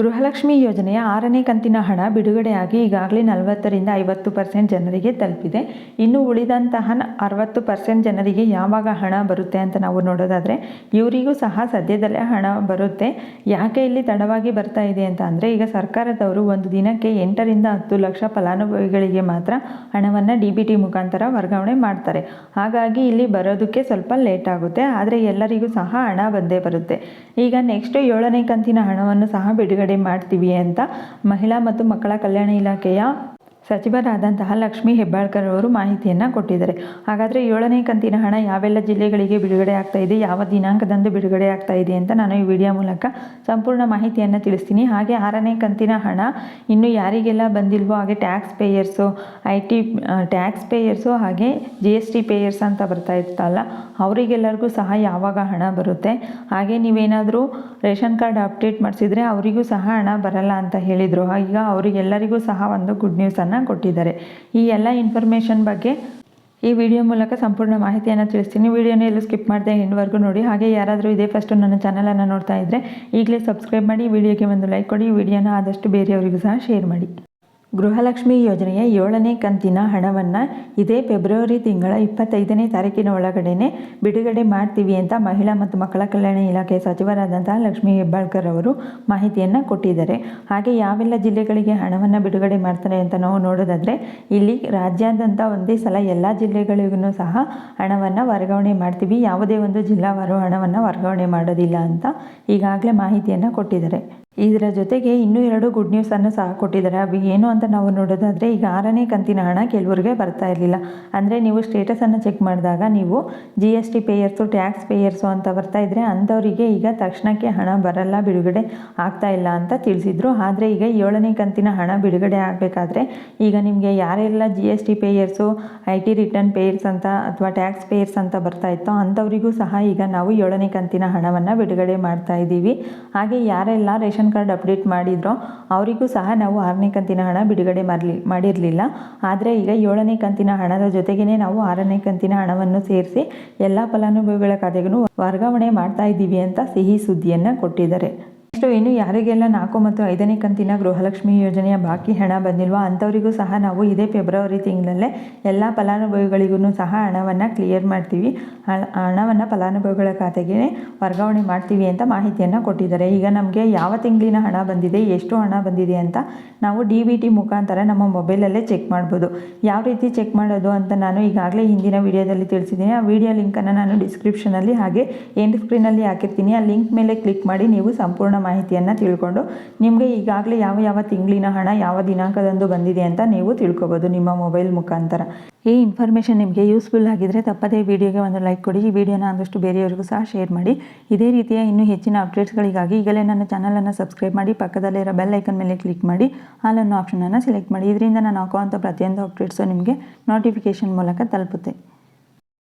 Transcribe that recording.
ಗೃಹಲಕ್ಷ್ಮಿ ಯೋಜನೆಯ ಆರನೇ ಕಂತಿನ ಹಣ ಬಿಡುಗಡೆಯಾಗಿ ಈಗಾಗಲೇ ನಲವತ್ತರಿಂದ ಐವತ್ತು ಪರ್ಸೆಂಟ್ ಜನರಿಗೆ ತಲುಪಿದೆ. ಇನ್ನು ಉಳಿದಂತಹ ಅರವತ್ತು ಪರ್ಸೆಂಟ್ ಜನರಿಗೆ ಯಾವಾಗ ಹಣ ಬರುತ್ತೆ ಅಂತ ನಾವು ನೋಡೋದಾದರೆ, ಇವರಿಗೂ ಸಹ ಸದ್ಯದಲ್ಲೇ ಹಣ ಬರುತ್ತೆ. ಯಾಕೆ ಇಲ್ಲಿ ತಡವಾಗಿ ಬರ್ತಾ ಇದೆ ಅಂತ ಅಂದರೆ, ಈಗ ಸರ್ಕಾರದವರು ಒಂದು ದಿನಕ್ಕೆ ಎಂಟರಿಂದ ಹತ್ತು ಲಕ್ಷ ಫಲಾನುಭವಿಗಳಿಗೆ ಮಾತ್ರ ಹಣವನ್ನು ಡಿ ಬಿ ಟಿ ಮುಖಾಂತರ ವರ್ಗಾವಣೆ ಮಾಡ್ತಾರೆ. ಹಾಗಾಗಿ ಇಲ್ಲಿ ಬರೋದಕ್ಕೆ ಸ್ವಲ್ಪ ಲೇಟ್ ಆಗುತ್ತೆ, ಆದರೆ ಎಲ್ಲರಿಗೂ ಸಹ ಹಣ ಬಂದೇ ಬರುತ್ತೆ. ಈಗ ನೆಕ್ಸ್ಟ್ ಏಳನೇ ಕಂತಿನ ಹಣವನ್ನು ಸಹ ಬಿಡುಗಡೆ ಮಾಡ್ತೀವಿ ಅಂತ ಮಹಿಳಾ ಮತ್ತು ಮಕ್ಕಳ ಕಲ್ಯಾಣ ಇಲಾಖೆಯ ಸಚಿವರಾದಂತಹ ಲಕ್ಷ್ಮೀ ಹೆಬ್ಬಾಳ್ಕರ್ ಅವರು ಮಾಹಿತಿಯನ್ನು ಕೊಟ್ಟಿದ್ದಾರೆ. ಹಾಗಾದರೆ ಏಳನೇ ಕಂತಿನ ಹಣ ಯಾವೆಲ್ಲ ಜಿಲ್ಲೆಗಳಿಗೆ ಬಿಡುಗಡೆ ಆಗ್ತಾ ಇದೆ, ಯಾವ ದಿನಾಂಕದಂದು ಬಿಡುಗಡೆ ಆಗ್ತಾ ಇದೆ ಅಂತ ನಾನು ಈ ವಿಡಿಯೋ ಮೂಲಕ ಸಂಪೂರ್ಣ ಮಾಹಿತಿಯನ್ನು ತಿಳಿಸ್ತೀನಿ. ಹಾಗೆ ಆರನೇ ಕಂತಿನ ಹಣ ಇನ್ನು ಯಾರಿಗೆಲ್ಲ ಬಂದಿಲ್ವೋ, ಹಾಗೆ tax payers I T tax payers ಹಾಗೆ ಜಿ ಎಸ್ ಟಿ ಪೇಯರ್ಸ್ ಅಂತ ಬರ್ತಾ ಇರ್ತಲ್ಲ ಅವರಿಗೆಲ್ಲರಿಗೂ ಸಹ ಯಾವಾಗ ಹಣ ಬರುತ್ತೆ? ಹಾಗೆ ನೀವೇನಾದರೂ ರೇಷನ್ ಕಾರ್ಡ್ ಅಪ್ಡೇಟ್ ಮಾಡಿಸಿದರೆ ಅವರಿಗೂ ಸಹ ಹಣ ಬರಲ್ಲ ಅಂತ ಹೇಳಿದರು. ಈಗ ಅವರಿಗೆಲ್ಲರಿಗೂ ಸಹ ಒಂದು ಗುಡ್ ನ್ಯೂಸನ್ನು ಕೊಟ್ಟಿದ್ದಾರೆ. ಈ ಎಲ್ಲ ಇನ್ಫಾರ್ಮೇಷನ್ ಬಗ್ಗೆ ಈ ವಿಡಿಯೋ ಮೂಲಕ ಸಂಪೂರ್ಣ ಮಾಹಿತಿಯನ್ನು ತಿಳಿಸ್ತೀನಿ. ವಿಡಿಯೋನ ಎಲ್ಲೂ ಸ್ಕಿಪ್ ಮಾಡದೆ ಎಂಡ್ವರೆಗೂ ನೋಡಿ. ಹಾಗೆ ಯಾರಾದರೂ ಇದೇ ಫಸ್ಟು ನನ್ನ ಚಾನಲನ್ನು ನೋಡ್ತಾ ಇದ್ದರೆ ಈಗಲೇ ಸಬ್ಸ್ಕ್ರೈಬ್ ಮಾಡಿ ವಿಡಿಯೋಗೆ ಒಂದು ಲೈಕ್ ಕೊಡಿ. ವಿಡಿಯೋನ ಆದಷ್ಟು ಬೇರೆಯವರಿಗೂ ಸಹ ಶೇರ್ ಮಾಡಿ. ಗೃಹಲಕ್ಷ್ಮಿ ಯೋಜನೆಯ ಏಳನೇ ಕಂತಿನ ಹಣವನ್ನು ಇದೇ ಫೆಬ್ರವರಿ ತಿಂಗಳ ಇಪ್ಪತ್ತೈದನೇ ತಾರೀಕಿನ ಒಳಗಡೆನೆ ಬಿಡುಗಡೆ ಮಾಡ್ತೀವಿ ಅಂತ ಮಹಿಳಾ ಮತ್ತು ಮಕ್ಕಳ ಕಲ್ಯಾಣ ಇಲಾಖೆ ಸಚಿವರಾದಂತಹ ಲಕ್ಷ್ಮೀ ಹೆಬ್ಬಾಳ್ಕರ್ ಅವರು ಮಾಹಿತಿಯನ್ನು ಕೊಟ್ಟಿದ್ದಾರೆ. ಹಾಗೆ ಯಾವೆಲ್ಲ ಜಿಲ್ಲೆಗಳಿಗೆ ಹಣವನ್ನು ಬಿಡುಗಡೆ ಮಾಡ್ತಾರೆ ಅಂತ ನಾವು ನೋಡೋದಾದರೆ, ಇಲ್ಲಿ ರಾಜ್ಯಾದ್ಯಂತ ಒಂದೇ ಸಲ ಎಲ್ಲ ಜಿಲ್ಲೆಗಳಿಗೂ ಸಹ ಹಣವನ್ನು ವರ್ಗಾವಣೆ ಮಾಡ್ತೀವಿ. ಯಾವುದೇ ಒಂದು ಜಿಲ್ಲಾವಾರು ಹಣವನ್ನು ವರ್ಗಾವಣೆ ಮಾಡೋದಿಲ್ಲ ಅಂತ ಈಗಾಗಲೇ ಮಾಹಿತಿಯನ್ನು ಕೊಟ್ಟಿದ್ದಾರೆ. ಇದರ ಜೊತೆಗೆ ಇನ್ನೂ ಎರಡು ಗುಡ್ ನ್ಯೂಸನ್ನು ಸಹ ಕೊಟ್ಟಿದ್ದಾರೆ. ಅವು ಏನು ಅಂತ ನಾವು ನೋಡೋದಾದರೆ, ಈಗ ಆರನೇ ಕಂತಿನ ಹಣ ಕೆಲವರಿಗೆ ಬರ್ತಾ ಇರಲಿಲ್ಲ. ಅಂದರೆ ನೀವು ಸ್ಟೇಟಸನ್ನು ಚೆಕ್ ಮಾಡಿದಾಗ ನೀವು G S T payers tax payers ಅಂತ ಬರ್ತಾ ಇದ್ದರೆ ಅಂಥವರಿಗೆ ಈಗ ತಕ್ಷಣಕ್ಕೆ ಹಣ ಬರಲ್ಲ, ಬಿಡುಗಡೆ ಆಗ್ತಾ ಇಲ್ಲ ಅಂತ ತಿಳಿಸಿದ್ರು. ಆದರೆ ಈಗ ಏಳನೇ ಕಂತಿನ ಹಣ ಬಿಡುಗಡೆ ಆಗಬೇಕಾದ್ರೆ ಈಗ ನಿಮಗೆ ಯಾರೆಲ್ಲ G S T payers I T return payers ಅಂತ ಅಥವಾ ಟ್ಯಾಕ್ಸ್ ಪೇಯರ್ಸ್ ಅಂತ ಬರ್ತಾ ಇತ್ತೋ ಅಂಥವರಿಗೂ ಸಹ ಈಗ ನಾವು ಏಳನೇ ಕಂತಿನ ಹಣವನ್ನು ಬಿಡುಗಡೆ ಮಾಡ್ತಾ ಇದ್ದೀವಿ. ಹಾಗೆ ಯಾರೆಲ್ಲ ರೇಷನ್ ಕಾರ್ಡ್ ಅಪ್ಡೇಟ್ ಮಾಡಿದ್ರೋ ಅವರಿಗೂ ಸಹ ನಾವು ಆರನೇ ಕಂತಿನ ಹಣ ಬಿಡುಗಡೆ ಮಾಡಲಿ, ಮಾಡಿರಲಿಲ್ಲ. ಆದರೆ ಈಗ ಏಳನೇ ಕಂತಿನ ಹಣದ ಜೊತೆಗೇ ನಾವು ಆರನೇ ಕಂತಿನ ಹಣವನ್ನು ಸೇರಿಸಿ ಎಲ್ಲ ಫಲಾನುಭವಿಗಳ ಖಾತೆಗೂ ವರ್ಗಾವಣೆ ಮಾಡ್ತಾ ಇದ್ದೀವಿ ಅಂತ ಸಿಹಿ ಸುದ್ದಿಯನ್ನು ಕೊಟ್ಟಿದ್ದಾರೆ. ನೆಕ್ಸ್ಟು ಇನ್ನು ಯಾರಿಗೆಲ್ಲ ನಾಲ್ಕು ಮತ್ತು ಐದನೇ ಕಂತಿನ ಗೃಹಲಕ್ಷ್ಮಿ ಯೋಜನೆಯ ಬಾಕಿ ಹಣ ಬಂದಿಲ್ವೋ ಅಂಥವರಿಗೂ ಸಹ ನಾವು ಇದೇ ಫೆಬ್ರವರಿ ತಿಂಗಳಲ್ಲೇ ಎಲ್ಲ ಫಲಾನುಭವಿಗಳಿಗೂ ಸಹ ಹಣವನ್ನು ಕ್ಲಿಯರ್ ಮಾಡ್ತೀವಿ. ಹಣವನ್ನು ಫಲಾನುಭವಿಗಳ ಖಾತೆಗೆ ವರ್ಗಾವಣೆ ಮಾಡ್ತೀವಿ ಅಂತ ಮಾಹಿತಿಯನ್ನು ಕೊಟ್ಟಿದ್ದಾರೆ. ಈಗ ನಮಗೆ ಯಾವ ತಿಂಗಳಿನ ಹಣ ಬಂದಿದೆ, ಎಷ್ಟು ಹಣ ಬಂದಿದೆ ಅಂತ ನಾವು ಡಿ ಬಿ ಟಿ ಮುಖಾಂತರ ನಮ್ಮ ಮೊಬೈಲಲ್ಲೇ ಚೆಕ್ ಮಾಡ್ಬೋದು. ಯಾವ ರೀತಿ ಚೆಕ್ ಮಾಡೋದು ಅಂತ ನಾನು ಈಗಾಗಲೇ ಹಿಂದಿನ ವಿಡಿಯೋದಲ್ಲಿ ತಿಳಿಸಿದ್ದೀನಿ. ಆ ವಿಡಿಯೋ ಲಿಂಕನ್ನು ನಾನು ಡಿಸ್ಕ್ರಿಪ್ಷನಲ್ಲಿ ಹಾಗೆ ಎಂಡ್ ಸ್ಕ್ರೀನಲ್ಲಿ ಹಾಕಿರ್ತೀನಿ. ಆ ಲಿಂಕ್ ಮೇಲೆ ಕ್ಲಿಕ್ ಮಾಡಿ ನೀವು ಸಂಪೂರ್ಣ ಮಾಹಿತಿಯನ್ನು ತಿಳ್ಕೊಂಡು ನಿಮಗೆ ಈಗಾಗಲೇ ಯಾವ ಯಾವ ತಿಂಗಳಿನ ಹಣ ಯಾವ ದಿನಾಂಕದಂದು ಬಂದಿದೆ ಅಂತ ನೀವು ತಿಳ್ಕೊಬೋದು ನಿಮ್ಮ ಮೊಬೈಲ್ ಮುಖಾಂತರ. ಈ ಇನ್ಫಾರ್ಮೇಷನ್ ನಿಮಗೆ ಯೂಸ್ಫುಲ್ ಆಗಿದ್ದರೆ ತಪ್ಪದೇ ವಿಡಿಯೋಗೆ ಒಂದು ಲೈಕ್ ಕೊಡಿ. ಈ ವಿಡಿಯೋನ ಆದಷ್ಟು ಬೇರೆಯವರಿಗೂ ಸಹ ಶೇರ್ ಮಾಡಿ. ಇದೇ ರೀತಿಯ ಇನ್ನೂ ಹೆಚ್ಚಿನ ಅಪ್ಡೇಟ್ಸ್ಗಳಿಗಾಗಿ ಈಗಲೇ ನನ್ನ ಚಾನಲನ್ನು ಸಬ್ಸ್ಕ್ರೈಬ್ ಮಾಡಿ ಪಕ್ಕದಲ್ಲಿರೋ ಬೆಲ್ ಐಕನ್ ಮೇಲೆ ಕ್ಲಿಕ್ ಮಾಡಿ ಹಾಲನ್ನು ಆಪ್ಷನನ್ನು ಸೆಲೆಕ್ಟ್ ಮಾಡಿ. ಇದರಿಂದ ನಾನು ಹಾಕುವಂಥ ಪ್ರತಿಯೊಂದು ಅಪ್ಡೇಟ್ಸು ನಿಮಗೆ ನೋಟಿಫಿಕೇಷನ್ ಮೂಲಕ ತಲುಪುತ್ತೆ.